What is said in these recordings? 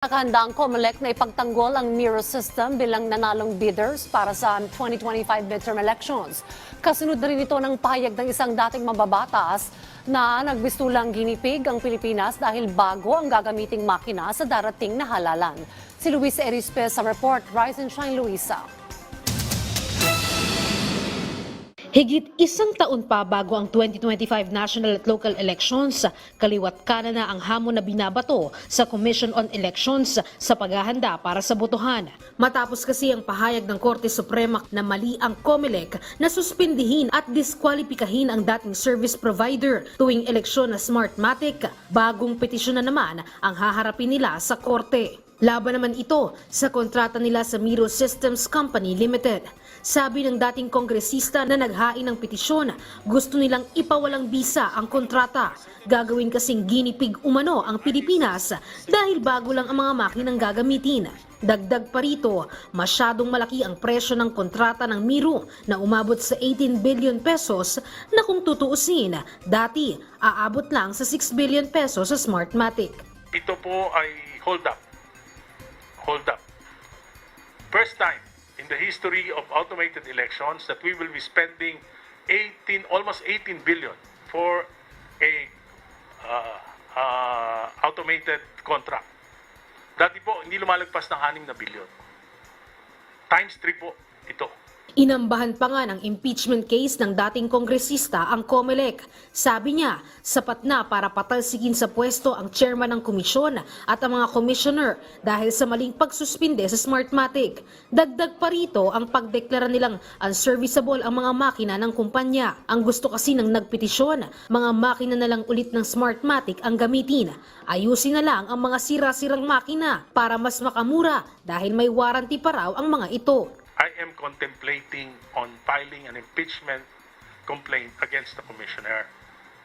Nakahanda ang COMELEC na ipagtanggol ang Miro system bilang nanalong bidders para sa 2025 midterm elections. Kasunod na rin ito ng pahayag ng isang dating mababatas na nagbistulang ginipig ang Pilipinas dahil bago ang gagamiting makina sa darating na halalan. Si Luisa Erispe sa report Rise and Shine Luisa. Higit isang taon pa bago ang 2025 national at local elections, kaliwat kanan na ang hamon na binabato sa Commission on Elections sa paghahanda para sa botohan. Matapos kasi ang pahayag ng Korte Suprema na mali ang COMELEC na suspindihin at diskwalipikahin ang dating service provider tuwing eleksyon na Smartmatic, bagong petisyon na naman ang haharapin nila sa Korte. Laban naman ito sa kontrata nila sa Miro Systems Company Limited. Sabi ng dating kongresista na naghain ng petisyon, gusto nilang ipawalang bisa ang kontrata. Gagawin kasing ginipig umano ang Pilipinas dahil bago lang ang mga makinang gagamitin. Dagdag pa rito, masyadong malaki ang presyo ng kontrata ng Miro na umabot sa 18 billion pesos na kung tutuusin, dati aabot lang sa 6 billion pesos sa Smartmatic. Ito po ay hold up. History of automated elections that we will be spending 18 almost 18 billion for a uh, uh, automated contract. Dati po hindi lumalagpas ng 6 na bilyon. Times 3 po ito. Inambahan pa nga ng impeachment case ng dating kongresista ang COMELEC. Sabi niya, sapat na para patalsikin sa pwesto ang chairman ng komisyon at ang mga commissioner dahil sa maling pagsuspinde sa Smartmatic. Dagdag pa rito ang pagdeklara nilang unserviceable ang mga makina ng kumpanya. Ang gusto kasi ng nagpetisyon, mga makina na lang ulit ng Smartmatic ang gamitin. Ayusin na lang ang mga sira-sirang makina para mas makamura dahil may warranty pa raw ang mga ito. I am contemplating on filing an impeachment complaint against the commissioner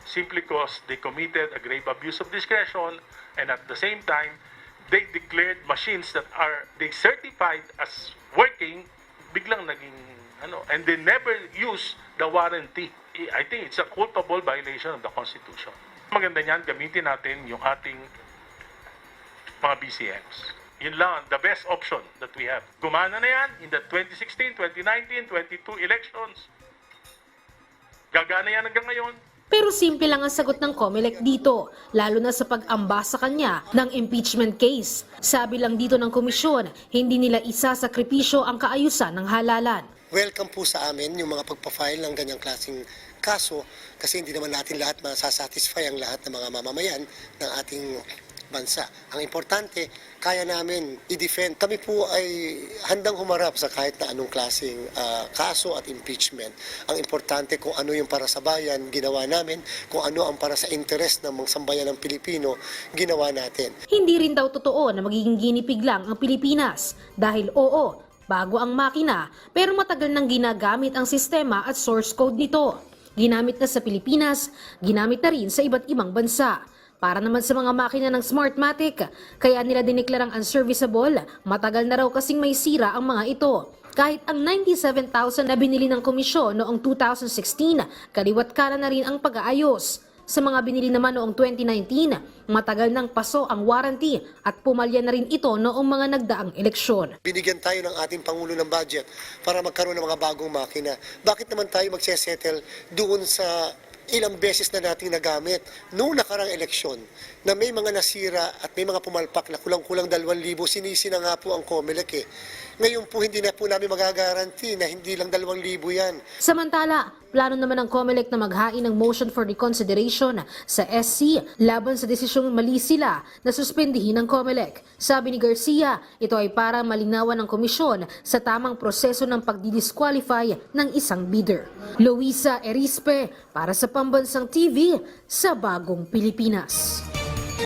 simply because they committed a grave abuse of discretion and at the same time they declared machines that are they certified as working biglang naging ano and they never use the warranty I think it's a culpable violation of the constitution maganda niyan gamitin natin yung ating mga BCMs. Yun lang, the best option that we have. Gumana na yan in the 2016, 2019, 22 elections. Gagana yan hanggang ngayon. Pero simple lang ang sagot ng COMELEC dito, lalo na sa pag-amba sa kanya ng impeachment case. Sabi lang dito ng komisyon, hindi nila isasakripisyo ang kaayusan ng halalan. welcome po sa amin yung mga pagpa-file ng ganyang klaseng kaso kasi hindi naman natin lahat masasatisfy ang lahat ng mga mamamayan ng ating bansa. Ang importante, kaya namin i-defend. Kami po ay handang humarap sa kahit na anong klaseng ah, kaso at impeachment. Ang importante kung ano yung para sa bayan, ginawa namin. Kung ano ang para sa interest ng mga sambayan ng Pilipino, ginawa natin. Hindi rin daw totoo na magiging ginipig lang ang Pilipinas dahil oo, bago ang makina pero matagal nang ginagamit ang sistema at source code nito. Ginamit na sa Pilipinas, ginamit na rin sa iba't ibang bansa. Para naman sa mga makina ng Smartmatic, kaya nila diniklarang unserviceable, matagal na raw kasing may sira ang mga ito. Kahit ang 97,000 na binili ng komisyon noong 2016, kaliwat kanan na rin ang pag-aayos. Sa mga binili naman noong 2019, matagal nang paso ang warranty at pumalya na rin ito noong mga nagdaang eleksyon. Binigyan tayo ng ating Pangulo ng budget para magkaroon ng mga bagong makina. Bakit naman tayo magsesettle doon sa ilang beses na nating nagamit noong nakarang eleksyon na may mga nasira at may mga pumalpak na kulang-kulang 2,000, sinisi na nga po ang COMELEC eh. Ngayon po hindi na po namin magagaranti na hindi lang 2,000 yan. Samantala, plano naman ng COMELEC na maghain ng motion for reconsideration sa SC laban sa desisyong mali sila na suspendihin ng COMELEC. Sabi ni Garcia, ito ay para malinawan ng komisyon sa tamang proseso ng pagdidisqualify ng isang bidder. Luisa Erispe para sa Pambansang TV sa Bagong Pilipinas.